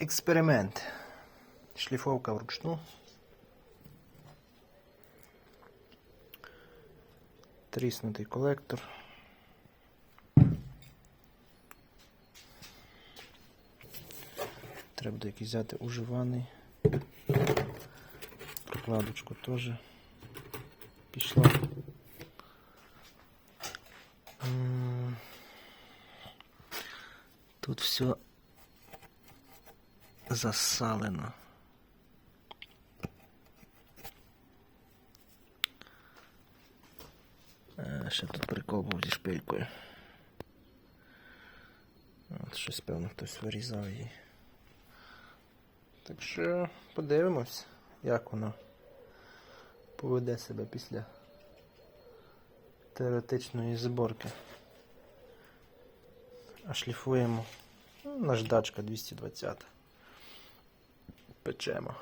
експеримент. Шліфовка вручну. Тріснутий колектор. Треба буде якийсь взяти уживаний. Прокладочку теж пішла. Тут все засалено. Е, Ще тут прикол був зі шпилькою. От щось, певно, хтось вирізав її. Так що подивимось, як воно поведе себе після теоретичної зборки. А шліфуємо ну, наждачка 220. Печемо.